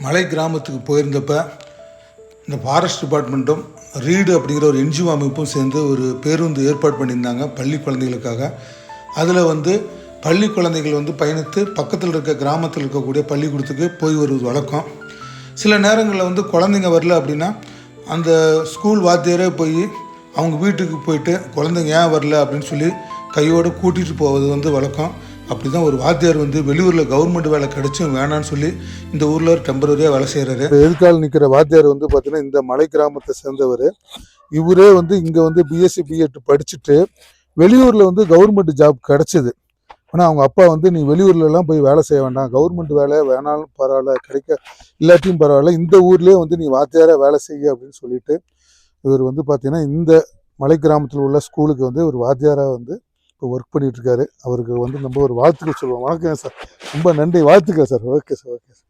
மலை கிராமத்துக்கு போயிருந்தப்ப இந்த ஃபாரஸ்ட் டிபார்ட்மெண்ட்டும் ரீடு அப்படிங்கிற ஒரு என்ஜிஓ அமைப்பும் சேர்ந்து ஒரு பேருந்து ஏற்பாடு பண்ணியிருந்தாங்க பள்ளி குழந்தைகளுக்காக. அதில் வந்து பள்ளி குழந்தைகள் வந்து பயணித்து பக்கத்தில் இருக்க கிராமத்தில் இருக்கக்கூடிய பள்ளிக்கூடத்துக்கு போய் வருவது வழக்கம். சில நேரங்களில் வந்து குழந்தைங்க வரல அப்படின்னா அந்த ஸ்கூல் வாத்தியரே போய் அவங்க வீட்டுக்கு போயிட்டு குழந்தைங்க ஏன் வரல அப்படின்னு சொல்லி கையோடு கூட்டிகிட்டு போவது வந்து வழக்கம். அப்படி தான் ஒரு வாத்தியார் வந்து வெளியூரில் கவர்மெண்ட் வேலை கிடைச்சும் வேணான்னு சொல்லி இந்த ஊரில் டெம்பரரியாக வேலை செய்கிறாரு எதிர்கால நிற்கிற வாத்தியார் வந்து பார்த்தீங்கன்னா இந்த மலை கிராமத்தை சேர்ந்தவர். இவரே வந்து இங்கே வந்து பிஎஸ்சி பிஎட் படிச்சுட்டு வெளியூரில் வந்து கவர்மெண்ட் ஜாப் கிடச்சிது. ஆனால் அவங்க அப்பா வந்து நீ வெளியூர்லலாம் போய் வேலை செய்ய வேண்டாம். கவர்மெண்ட் வேலை வேணாலும் பரவாயில்ல கிடைக்க இல்லாட்டியும் பரவாயில்ல. இந்த ஊர்லேயே வந்து நீ வாத்தியாராக வேலை செய்ய அப்படின்னு சொல்லிட்டு இவர் வந்து பார்த்தீங்கன்னா இந்த மலை கிராமத்தில் உள்ள ஸ்கூலுக்கு வந்து ஒரு வாத்தியாராக வந்து இப்போ ஒர்க் பண்ணிட்டு இருக்காரு. அவருக்கு வந்து நம்ம ஒரு வாழ்த்துக்கள் சொல்லுவோம். வணக்கம் சார். ரொம்ப நன்றி. வாழ்த்துக்கள் sir. Okay sir. Okay sir.